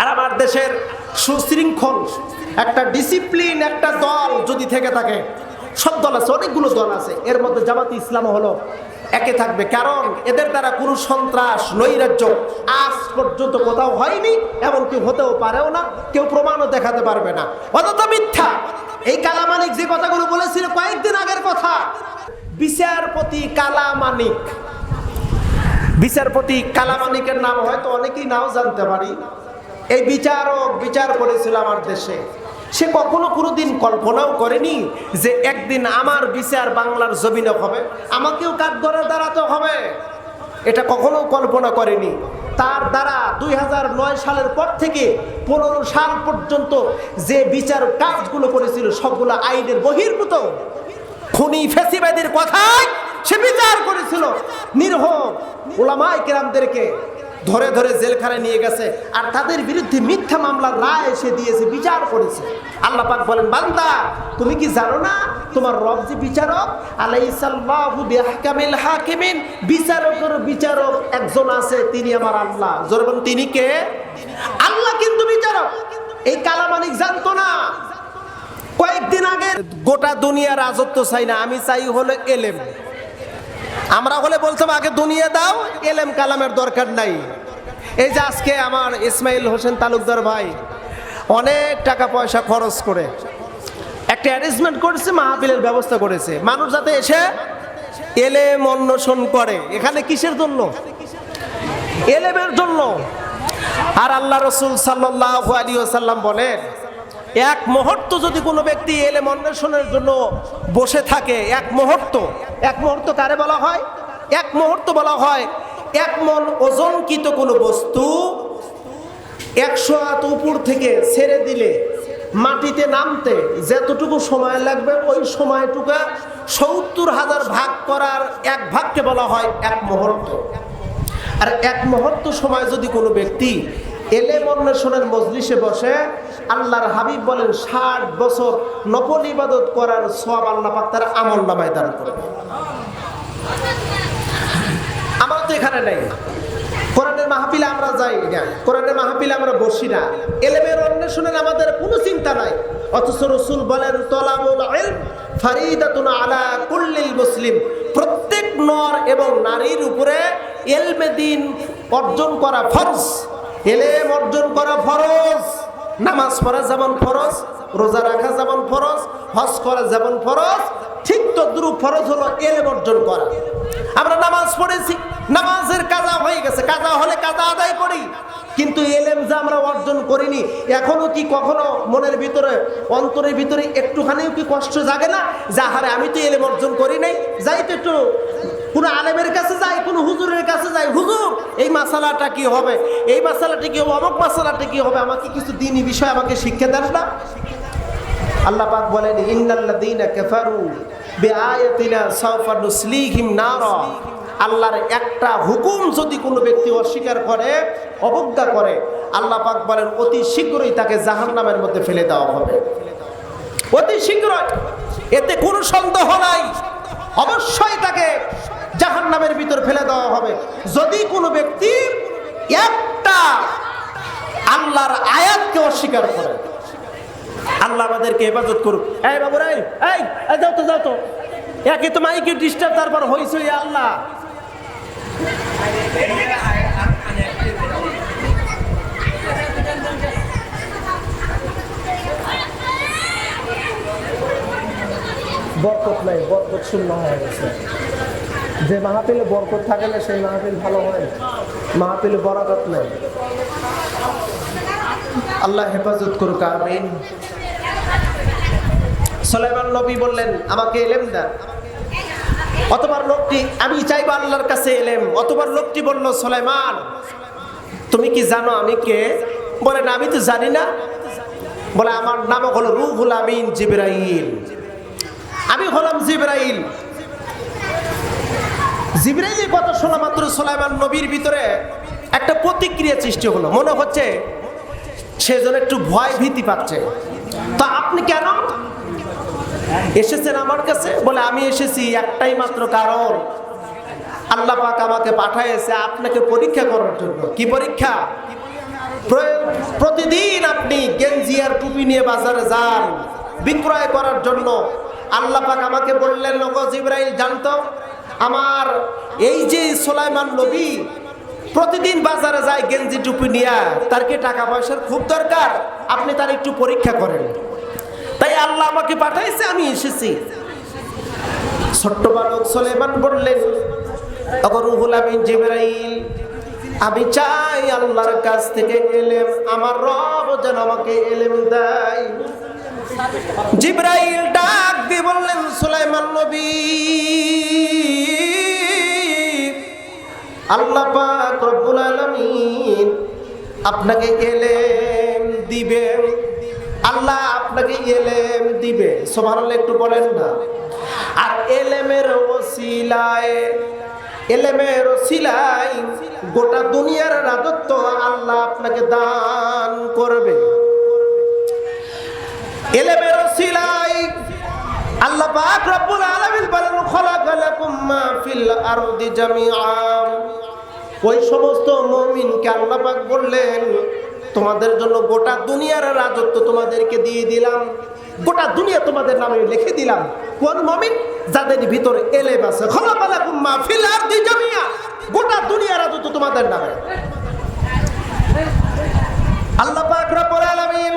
আর আমার দেশের সুশৃঙ্খল, একটা ডিসিপ্লিন একটা দল যদি থেকে থাকে, সব দল আছে, অনেকগুলো দল আছে, এর মধ্যে জামাতি ইসলাম হলো, একে থাকবে। কারণ এদের দ্বারা কোনো সন্ত্রাস, নৈরাজ্য আজ পর্যন্ত কোথাও হয়নি, এমনকি হতেও পারেও না, কেউ প্রমাণও দেখাতে পারবে না। অথচ মিথ্যা। এই কালামানিক যে কথাগুলো বলেছিল কয়েকদিন আগের কথা, বিচারপতি কালামানিক। বিচারপতি কালামানিকের নাম হয়তো অনেকেই নাও জানতে পারি। এই বিচারক বিচার করেছিল আমার দেশে। সে কখনো কোনোদিন কল্পনাও করেনি যে একদিন আমার বিচার বাংলার জমিনে হবে, আমাকেও কাঠগড়ে দাঁড়াতে হবে। এটা কখনো কল্পনা করেনি। তার দ্বারা দুই হাজার নয় সালের পর থেকে পনেরো সাল পর্যন্ত যে বিচার কাজগুলো করেছিল, সবগুলো আইনের বহির্ভূত। খুনি ফেসিবাদের কথায় সে বিচার করেছিল। নির্হ ওলামাই কেরামদেরকে ধরে ধরে জেলখানায় নিয়ে গেছে। আর তাদের বিরুদ্ধে মিথ্যা মামলার রায় এসে দিয়েছে, বিচার করেছে। আল্লাহ পাক বলেন, বান্দা, তুমি কি জানো না তোমার রব যে বিচারক? আলাইসাল্লাহু বিআহকামিল হাকিমিন। বিচারকের বিচারক একজন আছে, তিনি আমার আল্লাহ। জোরে বলুন, তিনি কে? আল্লাহ কিন্তু বিচারক। এই কালামানিক জানতো না। কয়েকদিন আগে গোটা দুনিয়া রাজত্ব চাই না, আমি চাই হলো এলেম। আমরা হলে বলতাম, আগে দুনিয়া দাও, এলেম কালামের দরকার নাই। এই যে আজকে আমার ইসমাইল হোসেন তালুকদার ভাই অনেক টাকা পয়সা খরচ করে একটা অ্যারেঞ্জমেন্ট করেছে, মাহফিলের ব্যবস্থা করেছে। মানুষ যাতে এসে এলেম অন্বেষণ করে। এখানে কিসের জন্য? এলেমের জন্য। আর আল্লাহ রসুল সাল্লাহ সাল্লাম বলেন, এক মুহূর্ত যদি কোনো ব্যক্তি এলেম অন্বেষণের জন্য বসে থাকে, এক মুহূর্ত। এক মুহূর্ত কারে বলা হয়? এক মুহূর্ত বলা হয় এক মন ওজনকৃত কোনো বস্তু একশো হাত উপর থেকে ছেড়ে দিলে, মাটিতে নামতে যতটুকু সময় লাগবে, ওই সময়টুকু সত্তর হাজার ভাগ করার এক ভাগকে বলা হয় এক মুহূর্ত। আর এক মুহূর্ত সময় যদি কোনো ব্যক্তি এলেম অন্বেষণের মজলিসে বসে, আল্লাহর হাবিব বলেন, ষাট বছর নকল ইবাদত করার সব আল্লাহ পাক তার আমল নামায় দান করবে। এখানে নেই। কোরআনের মাহফিলে আমরা যাই না। কোরআনের মাহফিলে আমরা বসি না। এলেমের অন্বেষণের আমাদের কোনো চিন্তা নাই। অথচ রসুল বলেন, তলাবুল ফারিদাতুন আলা কুল্লিল মুসলিম। প্রত্যেক নর এবং নারীর উপরে এলমে দিন অর্জন করা ফরজ। এলেম অর্জন করা ফরজ। নামাজ পড়া যেমন ফরজ রোজা রাখা যেমন ফরজ, হজ করা যেমন ফরজ, ঠিক তো তদ্রু ফরজ হলো এলেম অর্জন করা। আমরা নামাজ পড়েছি, নামাজের কাজা হয়ে গেছে, কাজা হলে কাজা আদায় করি, কিন্তু এলেম যে আমরা অর্জন করিনি, এখনও কি কখনো মনের ভিতরে, অন্তরের ভিতরে একটুখানিও কি কষ্ট জাগে না? যা হারে আমি তো এলেম অর্জন করি নাই, যাই তো একটু কোনো আলেমের কাছে যাই, কোনো হুজুরের কাছে যাই, হুজুর, এই মাসালাটা কি হবে? এই মাসালাটা কি হবে? অমুক মাসালাটা কি হবে? আমাকে কিছু দিনই বিষয় আমাকে শিক্ষা দেন না। আল্লাহ পাক বলেন, ইন্নাল্লাযীনা কাফারু বিআয়াতিনা সাওফা নুসলিহিম নারা। আল্লাহর একটা হুকুম যদি কোনো ব্যক্তি অস্বীকার করে, অবজ্ঞা করে, আল্লাহ পাক বলেন, অতি শীঘ্রই তাকে জাহান্নামের মধ্যে ফেলে দেওয়া হবে। অতি শীঘ্রই, এতে কোনো সন্দেহ নাই। অবশ্যই তাকে জাহান্নামের ভিতর ফেলে দেওয়া হবে। যদি কোনো ব্যক্তি একটা আল্লাহর আয়াতকে অস্বীকার করে আল্লাহ আমাদেরকে হেফাজত করুক। এই বাবু এই এই যাও তো যাও তো। একে তো মাইকে ডিস্টার্ব তারপর হয়েছে আল্লাহ। বরকত নাই, বরকত শূন্য হয়ে গেছে। যে মাহফিলে বরকত থাকে না সেই মাহফিল ভালো হয়। মাহফিলে বরাকত নাই। আল্লাহ হেফাজত করুক, আমিন। সোলাইমান নবী বললেন, আমাকে এলেম দেন। অতবার লোকটি, আমি চাইব আল্লাহর কাছে এলেম। অতবার লোকটি বলল, সোলাইমান, তুমি কি জানো আমি কে? বলেন আমি তো জানি না। বলে, আমার নাম হলো রুহুল আমিন জিব্রাইল। আমি হলাম জিব্রাইল। জিব্রাইলের কথা শোনা মাত্র সোলাইমান নবীর ভিতরে একটা প্রতিক্রিয়া সৃষ্টি হলো। মনে হচ্ছে সে যেন একটু ভয় ভীতি পাচ্ছে। তা আপনি কেন এসেছেন আমার কাছে? বলে, আমি এসেছি, একটাই মাত্র কারণ। আল্লাহ পাক আমাকে পাঠাইছে আপনাকে পরীক্ষা করার জন্য। কি পরীক্ষা? প্রতিদিন আপনি গেঞ্জি আর টুপি নিয়ে বাজারে যান, বিক্রয় করার জন্য। আল্লাহ পাক আমাকে বললেন নগজ ইব্রাহিম জানতো? আমার এই যে সোলাইমান নবী প্রতিদিন বাজারে যায় গেঞ্জি, টুপি নিয়ে, তার কি টাকা পয়সার খুব দরকার? আপনি তার একটু পরীক্ষা করেন। তাই আল্লাহ আমাকে পাঠাইছে, আমি এসেছি। ছোট্ট বালক সোলেমান বললেন আমি চাই আল্লাহর কাছ থেকে এলেম, আমার রব যেন আমাকে এলেম দেয়। জিব্রাইল ডাক দিয়ে বললেন, সুলাইমান নবী, আল্লাহ পাক রব্বুল আলামিন আপনাকে এলেম দিবে আল্লাহ আপনাকে এলেম দিবে। সুবহানাল্লাহ, একটু বলেন না। আর এলেমের ওসিলায় এলেমের ওসিলায় গোটা দুনিয়ার রাজত্ব আল্লাহ আপনাকে দান করবে। এলেমের ওসিলায় আল্লাহ পাক রব্বুল আলামিন বলেন খলাকালাকুম মা ফিল আরদি জামিআন ওই সমস্ত মুমিনকে আল্লাহ পাক বললেন তোমাদের জন্য গোটা দুনিয়ার রাজত্ব তোমাদেরকে দিয়ে দিলাম গোটা দুনিয়া তোমাদের নামে লিখে দিলাম কোন মুমিন যাদের ভিতরে এলেম আছে খলাকালাকুম মা ফিল আরদি জামিআ গোটা দুনিয়ার রাজত্ব তোমাদের নামে আল্লাহ পাক রব্বুল আলামিন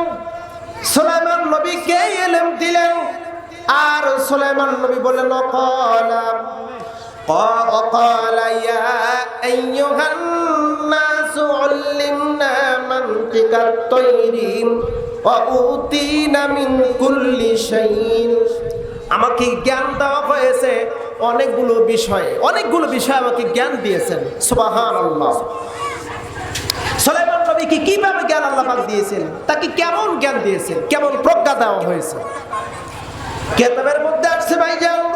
সুলাইমান নবীকে এলেম দিলেন আর সুলাইমান নবী বললেন অকলা وقال يا أيها الناس علمنا আমাকে জ্ঞান দেওয়া হয়েছে অনেকগুলো বিষয়ে। অনেকগুলো বিষয় আমাকে জ্ঞান দিয়েছেন। কীভাবে জ্ঞান আল্লাহ দিয়েছেন? তাকে কেমন জ্ঞান দিয়েছেন? কেমন প্রজ্ঞা দেওয়া হয়েছে? কেতাবের মধ্যে আসছে ভাইজান।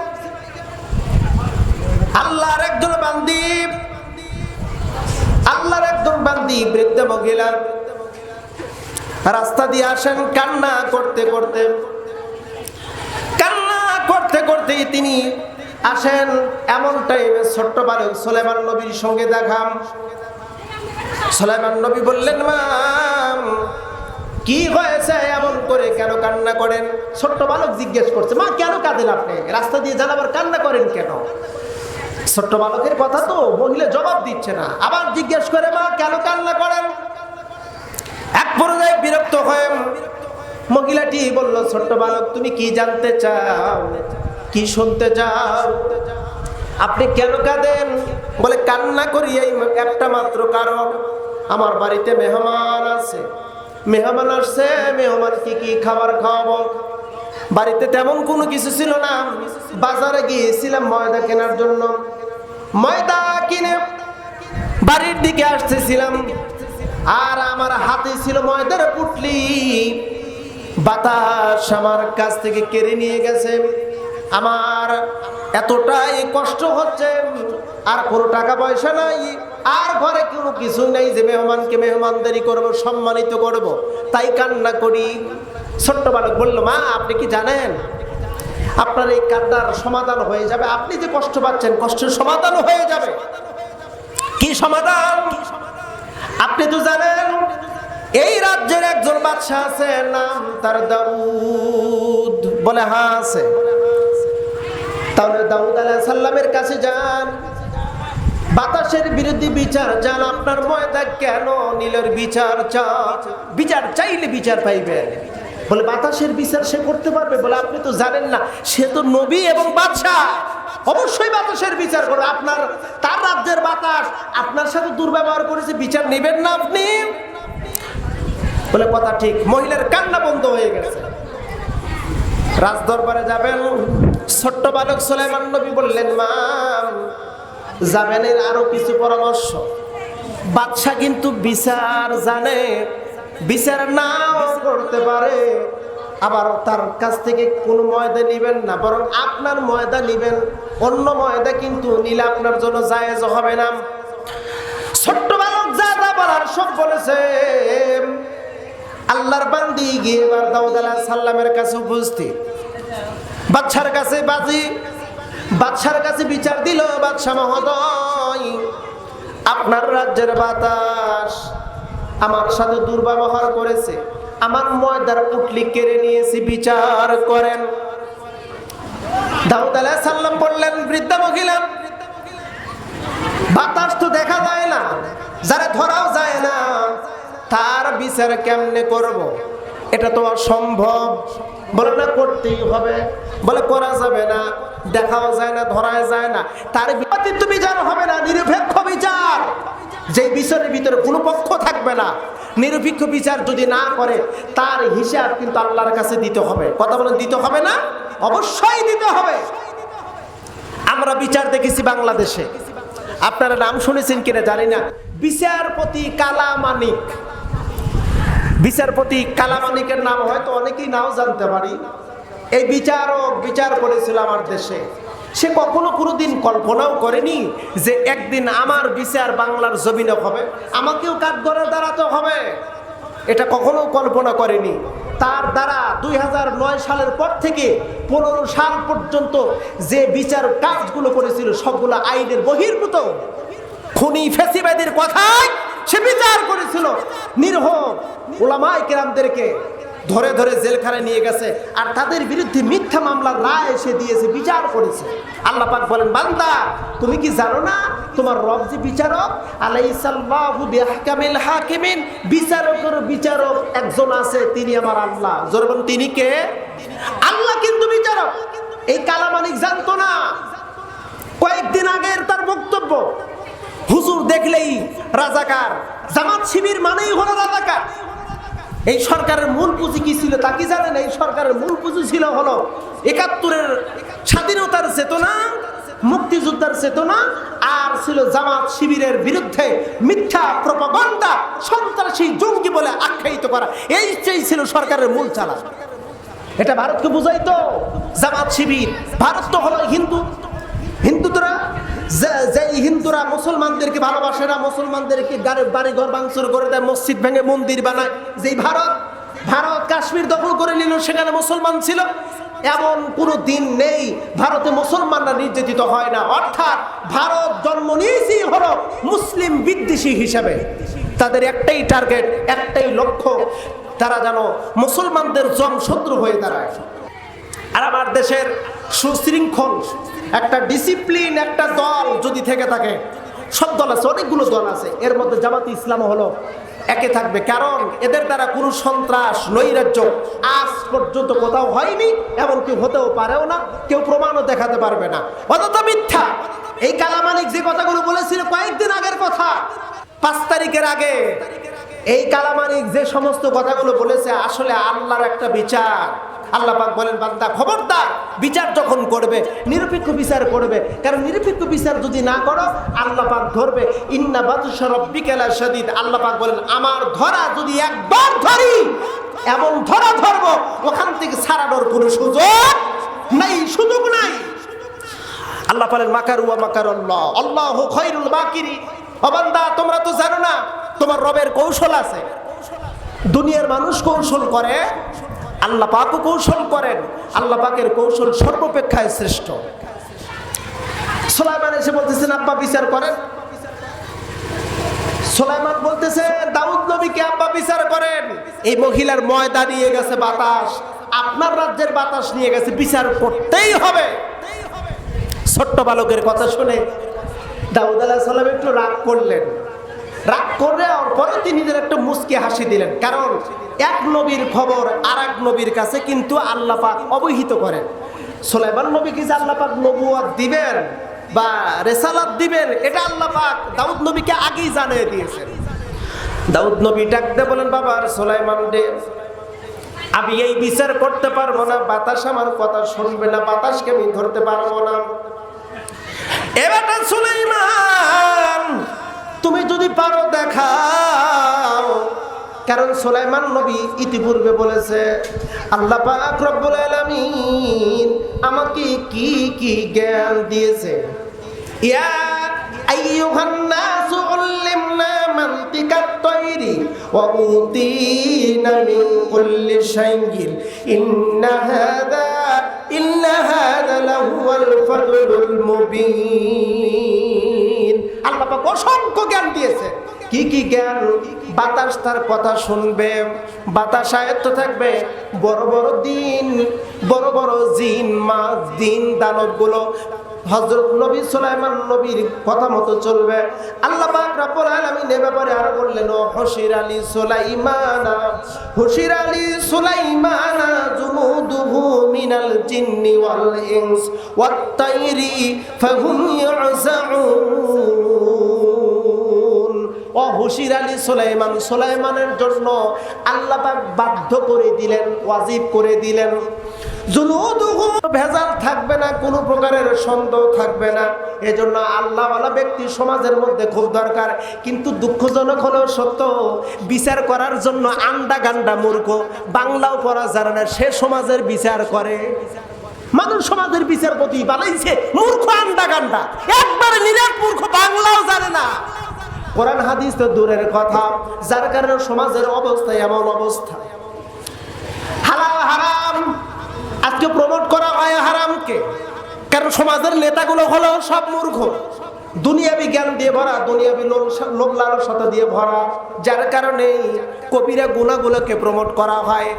আল্লাহর একজন বান্দি। আল্লাহর একজন বান্দীপ বৃদ্ধ মহিলার রাস্তা দিয়ে আসেন কান্না করতে করতে। কান্না করতে করতেই তিনি আসেন এমন টাইমে ছোট্ট বালক সোলেমান নবীর সঙ্গে দেখাম সোলাইমান নবী বললেন, মাম, কি হয়েছে? এমন করে কেন কান্না করেন? ছোট্ট বালক জিজ্ঞেস করছে, মা, কেন কাঁদেন আপনি? রাস্তা দিয়ে যান আবার কান্না করেন কেন? ছোট্ট বালকের কথা তো মহিলা জবাব দিচ্ছে না। আবার জিজ্ঞেস করে, মা, কেন কান্না করেন? এক পর্যায়ে বিরক্ত হয়ে মহিলাটি বলল, ছোট্ট বালক, তুমি কি জানতে চাও? কি শুনতে চাও? আপনি কেন কাঁদেন? বলে, কান্না করি, এই একটা মাত্র কারণ। আমার বাড়িতে মেহমান আছে। মেহমান আসছে, মেহমান কি কি খাবার খাওয়াবো? বাড়িতে তেমন কোনো কিছু ছিল না। বাজারে গিয়েছিলাম ময়দা কেনার জন্য। ময়দা কিনে বাড়ির দিকে আসতেছিলাম। আর আমার হাতে ছিল ময়দার পুটলি। বাতাস আমার কাছ থেকে কেড়ে নিয়ে গেছে। আমার এতটাই কষ্ট হচ্ছে, আর কোনো টাকা পয়সা নাই, আর ঘরে কোনো কিছু নেই যে মেহমানকে মেহমানদারি করব, সম্মানিত করব। তাই কান্না করি। ছোট্ট বালক বলল, মা, আপনি কি জানেন? আপনার এই কান্নার সমাধান হয়ে যাবে। আপনি যে কষ্ট পাচ্ছেন, কষ্টের সমাধান হয়ে যাবে। কি সমাধান? আপনি তো জানেন, এই রাজ্যের একজন বাদশাহ আছে, নাম তার দাউদ। বলে হ্যাঁ আছে। তাহলে দাউদ আলাহ সাল্লামের কাছে যান। বাতাসের বিরুদ্ধে বিচার যান আপনার ময়দা কেন নীলের বিচার চান? বিচার চাইলে বিচার পাইবেন। বলে, বাতাসের বিচার সে করতে পারবে? বলে, আপনি তো জানেন না, সে তো নবী এবং বাদশাহ। অবশ্যই বাতাসের বিচার করবে। আপনার, তার রাজ্যের বাতাস, আপনার সাথে দুর্ব্যবহার করেছে, বিচার নেবেন না আপনি। বলে কথা ঠিক, মহিলার কান্না বন্ধ হয়ে গেছে। রাজদরবারে যাবেন, ছোট্ট বালক সোলাইমান নবী বললেন, মা, যাবেন এর আরও কিছু পরামর্শ। বাদশাহ কিন্তু বিচার জানে, বিচার নাও করতে পারে। আবার তার কাছ থেকে কোনো ময়দা নিবেন না, বরং আপনার ময়দা নিবেন। অন্য ময়দা কিন্তু নিলে আপনার জন্য জায়েজ হবে না। ছোট্ট বালক যা যা বলার সব বলেছে। আল্লাহর বান্দি গিয়ে এবার দাউদ আলাহ সাল্লামের কাছে উপস্থিত। বাচ্চার কাছে বাজি, বাদশার কাছে বিচার দিল বাদশাহ মহোদয়। আপনার রাজ্যের বাতাস আমার সাথে দুর্ব্যবহার করেছে। আমার ময়দার পুটলি কেড়ে নিয়েছি, বিচার করেন। দাউদ আলাইহিস সালাম বললেন, বৃদ্ধা মহিলা, বাতাস তো দেখা যায় না, যারা ধরাও যায় না, তার বিচার কেমনে করব। এটা তো অসম্ভব। বলে, না, করতেই হবে। বলে, করা যাবে না, দেখাও যায় না ধরা যায় না। তার বিচার হবে না, নিরপেক্ষ বিচার। যে বিচারের ভিতরে কোনো পক্ষ থাকবে না, নিরপেক্ষ বিচার যদি না করে, তার হিসাব কিন্তু আল্লাহর কাছে দিতে হবে। কথা বলেন, দিতে হবে না? অবশ্যই দিতে হবে। আমরা বিচার দেখেছি বাংলাদেশে। আপনারা নাম শুনেছেন কিনা জানি না। বিচারপতি কালামানিক। বিচারপতি কালামানিকের নাম হয়তো অনেকেই নাও জানতে পারি। এই বিচারক বিচার করেছিল আমার দেশে। সে কখনো কোনোদিন কল্পনাও করেনি যে একদিন আমার বিচার বাংলার জমিনে হবে, আমাকেও কাঠ ধরে দাঁড়াতে হবে। এটা কখনো কল্পনা করেনি। তার দ্বারা দুই নয় সালের পর থেকে পনেরো সাল পর্যন্ত যে বিচার কাজগুলো করেছিল, সবগুলো আইনের বহির্ভূত। খুনি ফেসিবাদের কথায় সে বিচার করেছিল। নির্হ ওলামাই কেরামদেরকে ধরে ধরে জেলখানায় নিয়ে গেছে। আর তাদের বিরুদ্ধে মিথ্যা মামলার রায় এসে দিয়েছে, বিচার করেছে। আল্লাহ পাক বলেন, বান্দা, তুমি কি জানো না? তোমার রব যে বিচারক, আলাইসাল্লাহু বিহকামিল হাকিমিন, বিচারকের বিচারক একজন আছে, তিনি আমার আল্লাহ। জোরবন তিনি কে? আল্লাহ কিন্তু বিচারক। এই কালামানিক জানতো না। কয়েকদিন আগের তার বক্তব্য। হুজুর দেখলেই রাজাকার। জামাত শিবির মানেই হলো রাজাকার। এই সরকারের মূল পুঁজি কি ছিল তা কি জানেন? এই সরকারের মূল পুঁজি ছিল হলো একাত্তরের স্বাধীনতার চেতনা, মুক্তিযোদ্ধার চেতনা, আর ছিল জামাত শিবিরের বিরুদ্ধে মিথ্যা প্রপাগন্ডা, সন্ত্রাসী জঙ্গি বলে আখ্যায়িত করা। এই চেয়ে ছিল সরকারের মূল চালা এটা ভারতকে বুঝাইতো, জামাত শিবির। ভারত তো হলো হিন্দু। যে- হিন্দুরা মুসলমানদেরকে ভালোবাসে না, মুসলমানদেরকে গাড়ি- বাড়ি ঘর ভাঙচুর করে দেয়, মসজিদ ভেঙে মন্দির বানায়। যেই ভারত ভারত কাশ্মীর দখল করে নিল, সেখানে মুসলমান ছিল। এমন কোনো দিন নেই ভারতে মুসলমানরা নির্যাতিত হয় না। অর্থাৎ ভারত জন্ম নিয়েছি হলো মুসলিম বিদ্বেষী হিসাবে। তাদের একটাই টার্গেট একটাই লক্ষ্য, তারা যেন মুসলমানদের জম শত্রু হয়ে দাঁড়ায়। আর আমার দেশের সুশৃঙ্খল, একটা ডিসিপ্লিন একটা দল যদি থেকে থাকে, সব দল আছে, অনেকগুলো দল আছে, এর মধ্যে জামাতি ইসলাম হলো, একে থাকবে। কারণ এদের দ্বারা কোনো সন্ত্রাস, নৈরাজ্য আজ পর্যন্ত কোথাও হয়নি, এমনকি হতেও পারেও না, কেউ প্রমাণও দেখাতে পারবে না। অথচ মিথ্যা। এই কালামানিক যে কথাগুলো বলেছিল কয়েকদিন আগের কথা, পাঁচ তারিখের আগে, এই কালামানিক যে সমস্ত কথাগুলো বলেছে, আসলে আল্লাহর একটা বিচার। আল্লাহ পাক বলেন, বান্দা খবরদার, বিচার যখন করবে, নিরপেক্ষ বিচার করবে। কারণ নিরপেক্ষ বিচার যদি না করো, আল্লাহ পাক ধরবে। ইন্না বাদশা রব্বিকালা শাদীদ। আল্লাহ পাক বলেন, আমার ধরা যদি একবার ধরি এমন ধরা ধরবো, ওখান থেকে ছাড়ানোর কোনো সুযোগ নাই সুযোগ নাই। আল্লাহ বলেন, মাকার উয়া মাকার আল্লাহ আল্লাহ খৈরুল মাকিরি অবান্দা তোমরা তো জানো না, তোমার রবের কৌশল আছে। দুনিয়ার মানুষ কৌশল করে আল্লাহ পাকও কৌশল করেন। আল্লাহ পাকের কৌশল সর্বপেক্ষায় শ্রেষ্ঠ। সোলাইমান এসে বলতেছেন, আব্বা, বিচার করেন। সোলাইমান বলতেছে, দাউদ নবীকে আব্বা বিচার করেন। এই মহিলার ময়দা নিয়ে গেছে বাতাস। আপনার রাজ্যের বাতাস নিয়ে গেছে, বিচার করতেই হবে। ছোট্ট বালকের কথা শুনে দাউদ আলাহ সাল্লাম একটু রাগ করলেন। রাগ করে পরে তিনি একটা মুসকে হাসি দিলেন। কারণ এক নবীর খবর আর এক নবীর কাছে কিন্তু আল্লাহ পাক অবহিত করেন। সোলাইমান নবীকে যে আল্লাহ পাক নবুয়াত দিবেন বা রেসালাত দিবেন, এটা আল্লাহ পাক দাউদ নবীকে আগেই জানিয়ে দিয়েছেন। দাউদ নবী ডাকতে বলেন বাবার সোলাইমান রে আমি এই বিচার করতে পারব না, বাতাস আমার কথা শুনবে না, বাতাসকে আমি ধরতে পারব না। এবারটা সুলাইমান, তুমি যদি পারো দেখাও। কারণ সুলাইমান নবী ইতিপূর্বে বলেছে, আল্লাহ পাক রব্বুল আলামিন আমাকে কি কি জ্ঞান দিয়েছে? ইয়া আইয়ুহান নাসু উল্লিমনা মানতিকাত তৈরি ওয়া উতিনা মিন কুল্লি শাইইন। ইন্না হাদা ইন্না হাদা লাহুয়াল ফাদলুল মুবিন। আল্লাহ পাক অসংখ্য জ্ঞান দিয়েছে। কি কি জ্ঞান? বাতাস তার কথা শুনবে, বাতাস আয়ত্ত থাকবে। বড় বড় দিন, বড় বড় জিন মা দিন, দানবগুলো। হযরত নবী সুলাইমান নবীর কথা মতো চলবে। আল্লাহ পাক এ ব্যাপারে আরও বললেন হশির আলী সুলাইমানা, হশির আলী সুলাইমানা, জুনুদুহু মিনাল জিন্নি ওয়াল ইনস ওয়াত ফাহুম ও হুশির আলী সুলাইমান, সুলাইমানের জন্য আল্লাহ বাধ্য করে দিলেন, ওয়াজিব করে দিলেন। ভেজাল থাকবে না, কোনো প্রকারের সন্দেহ থাকবে না। এজন্য আল্লাহওয়ালা ব্যক্তি সমাজের মধ্যে খুব দরকার। কিন্তু দুঃখজনক হলেও সত্য, বিচার করার জন্য আন্ডা গান্ডা মূর্খ, বাংলাও পড়া জানে না, সে সমাজের বিচার করে। মানুষ সমাজের বিচারপতি বানাইছে, মূর্খ আন্ডা গান্ডা একবারে নিরাট মূর্খ বাংলাও জানে না। কোরআন হাদিস তো দূরের কথা, যার কারণে সমাজের অবস্থা এমন অবস্থা। হালাল হারাম, আজকে প্রমোট করা হয় হারামকে, কারণ সমাজের নেতাগুলো হলো সব মূর্খ। দুনিয়াবি জ্ঞান দিয়ে ভরা, দুনিয়াবি লোভ- লালসতা দিয়ে ভরা, যার কারণে কবিরা গুণাগুলোকে প্রমোট করা হয়।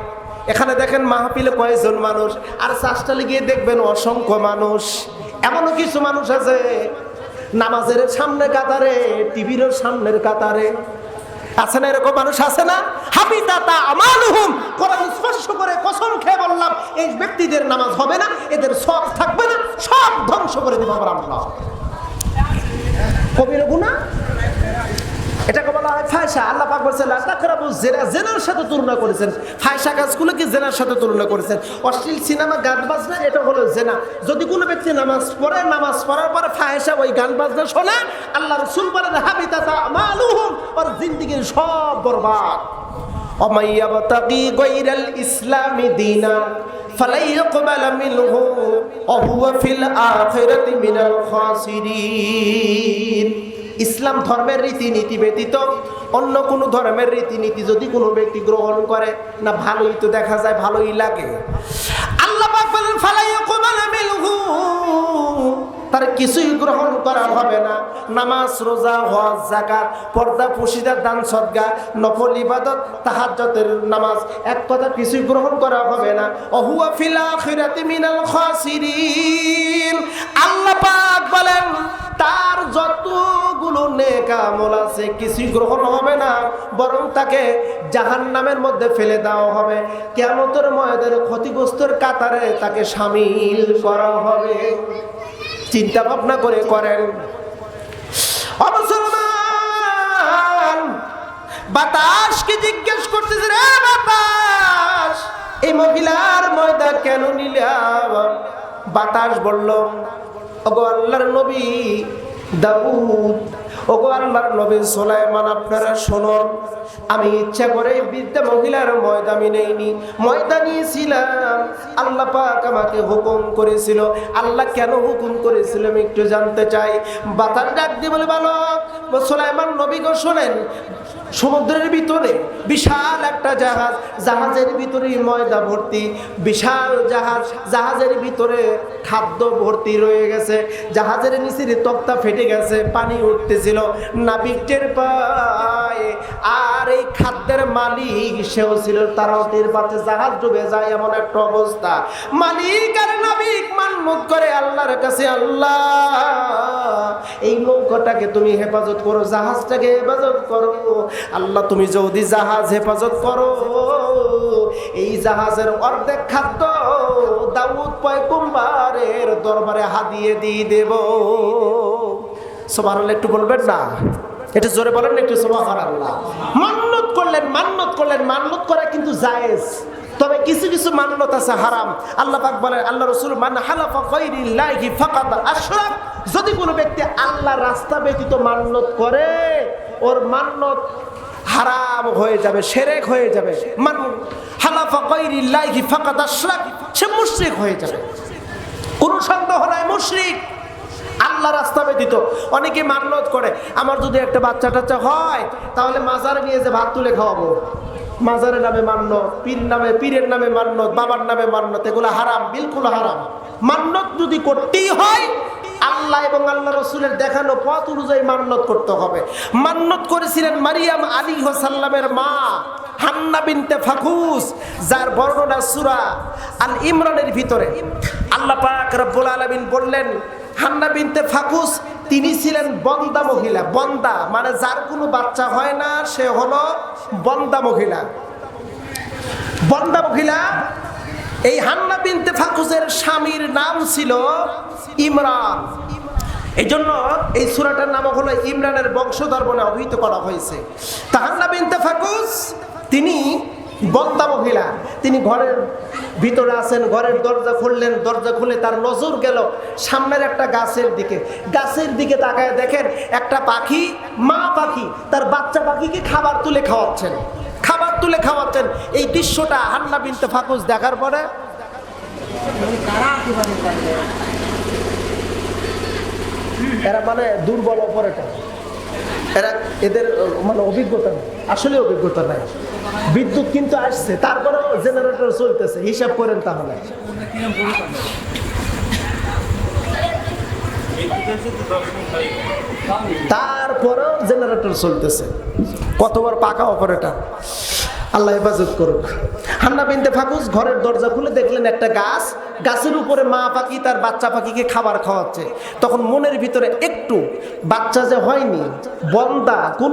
এখানে দেখেন মাহফিলে কয়েকজন মানুষ, আর চাষটালে গিয়ে দেখবেন অসংখ্য মানুষ। এমনও কিছু মানুষ আছে নামাজের সামনে কাতারে, টিভির সামনের কাতারে। আছে না এরকম মানুষ? আছে না? হাবিদাতা আমানুহুম কোরআন স্পর্শ করে কসম খেয়ে বললাম, এই ব্যক্তিদের নামাজ হবে না, এদের সব থাকবে না, সব ধ্বংস করে দেব আমরা। আল্লাহ কবির গুনাহ? এটাকে বলা হয় ফায়সা আল্লাহ পাক বলছেন লা তাকরাবু জেনা জেনার সাথে তুলনা করেছেন ফায়সা কাজগুলোকে জেনার সাথে তুলনা করেছেন অশ্লীল সিনেমা গান বাজনা এটা হলো জেনা যদি কোনো ব্যক্তি নামাজ পড়ে নামাজ পড়ার পরে ফায়সা ওই গান বাজনা শোনে আল্লাহ রসুল বলেন হাবিতাতা আমালুহুম ওর জিন্দেগির সব বরবাদ ومن يبتغي غير الإسلام دينا فلن يقبل منه وهو في الآخرة من الخاسرين ইসলাম ধর্মের রীতিনীতি ব্যতীত অন্য কোনো ধর্মের রীতিনীতি যদি কোনো ব্যক্তি গ্রহণ করে, না ভালোই তো দেখা যায়, ভালোই লাগে। আল্লাহ তার কিছুই গ্রহণ করা হবে না। নামাজ, রোজা, হজ জাকাত পর্দা পুশিদার দান, সদগা, নফল, ইবাদত তাহাজ্জতের নামাজ, এক কথা কিছুই গ্রহণ করা হবে না। অহুয়া ফিলা আখিরাতি মিনাল খাসিরিন। আল্লাহ পাক বলেন, তার যতগুলো নেক আমল আছে কিছুই গ্রহণ হবে না, বরং তাকে জাহান্নামের মধ্যে ফেলে দেওয়া হবে। কেমতের ময়দানে ক্ষতিগ্রস্তর কাতারে তাকে সামিল করা হবে। চিন্তা ভাবনা করে করেন। অবসরমান বাতাসকে জিজ্ঞেস করতেছে, রে বাতাস, এই মহিলার ময়দা কেন নিলাম বাতাস বলল, ওগো আল্লাহর নবী দাউদ ওগো আল্লাহর নবী আপনারা শুনুন। আমি ইচ্ছা করে বৃদ্ধা মহিলার ময়দামি নেইনি। ময়দা নিয়েছিলাম আল্লাহ পাক আমাকে হুকুম করেছিল। আল্লাহ কেন হুকুম করেছিল আমি একটু জানতে চাই। বাতার ডাক দিয়ে বলে, বালক, সোলাইমান নবী গো শোনেন। সমুদ্রের ভিতরে বিশাল একটা জাহাজ, জাহাজের ভিতরে ময়দা ভর্তি, বিশাল জাহাজ, জাহাজের ভিতরে খাদ্য ভর্তি রয়ে গেছে। জাহাজের নিচের তক্তা ফেটে গেছে, পানি উঠতেছিল। নাবিক পায়, আর এই খাদ্যের মালিক সেও ছিল, তারাও টের পাচ্ছে, জাহাজ ডুবে যায় এমন একটা অবস্থা। মালিক আর নাবিক মান্যত করে আল্লাহর কাছে আল্লাহ, এই নৌকাটাকে তুমি হেফাজত করো, জাহাজটাকে হেফাজত করো। আল্লাহ, তুমি যদি জাহাজ হেফাজত করো, এই জাহাজের অর্ধেক খাদ্য দাউদ দরবারে হাদিয়ে দিয়ে দেব। সোমান একটু বলবেন না? এটা জোরে বলেন একটু সোমান আল্লাহ মান্নত করলেন মান্নত করলেন, মান্নত করা কিন্তু জায়েজ। তবে কিছু কিছু মান্যত আছে, হারাম। আল্লাহ পাক বলেন, আল্লাহ রসুল মান হালাফা গায়রিল্লাহি ফাকাদ আশরাক। যদি কোনো ব্যক্তি আল্লাহ রাস্তা ব্যতীত মান্যত করে, ওর মান্যত হারাম হয়ে যাবে, সেরেক হয়ে যাবে। মান হালাফা গায়রিল্লাহি ফাকাদ আশরাক, সে মুশরিক হয়ে যাবে। কোনো সন্দেহ নাই, মুশরিক। আল্লাহ রাস্তা ব্যতীত। অনেকে মান্যত করে, আমার যদি একটা বাচ্চা টাচ্চা হয়, তাহলে মাজারে নিয়ে যে ভাত তুলে খাওয়াবো। মাজারের নামে মান্যত পীর নামে, পীরের নামে মান্যত বাবার নামে মান্যত এগুলো হারাম, বিলকুল হারাম। মান্যত যদি করতেই হয়, আল্লাহ এবং আল্লাহ রসুলের দেখানো পথ অনুযায়ী মান্নত করতে হবে। মান্নত করেছিলেন মারিয়াম আলী সাল্লামের মা, হান্না বিনতে ফাকুস যার বর্ণনা সুরা আল ইমরানের ভিতরে। আল্লাহ পাক রব্বুল আলামিন বললেন হান্না বিনতে ফাকুস, তিনি ছিলেন বন্দা মহিলা। বন্দা মানে যার কোনো বাচ্চা হয় না, সে হলো বন্দা মহিলা। বন্দা মহিলা, এই হান্না বিনতে ফাকুসের স্বামীর নাম ছিল ইমরান। এই জন্য এই সুরাটার নাম হলো ইমরানের বংশধর বলে অভিহিত করা হয়েছে। তা হান্না বিনতে ফাকুস, তিনি বন্দা মহিলা, তিনি ঘরের ভিতরে আছেন, ঘরের দরজা খুললেন, দরজা খুলে তার নজর গেল সামনের একটা গাছের দিকে। গাছের দিকে তাকায় দেখেন একটা পাখি, মা পাখি, তার বাচ্চা পাখিকে খাবার তুলে খাওয়াচ্ছেন। খাবার তুলে খাওয়াচ্ছেন। এই দৃশ্যটা হান্না বিনতে ফাকুস দেখার পরে এরা মানে দুর্বল অপারেটর এরা এদের মানে অভিজ্ঞতা আসলে অভিজ্ঞতা নাই। বিদ্যুৎ কিন্তু আসছে, তারপরেও জেনারেটর চলতেছে, হিসাব করেন তাহলে। তারপরেও জেনারেটর চলতেছে। কতবার পাকা অপারেটর আল্লাহ হেফাজত করুক। হান্না বিনতে ফাকুস ঘরের দরজা খুলে দেখলেন একটা গাছ, গাছের উপরে মা পাখি তার বাচ্চা পাখিকে খাবার খাওয়াচ্ছে। তখন মনের ভিতরে একটু, বাচ্চা যে হয়নি, বন্দা, কোন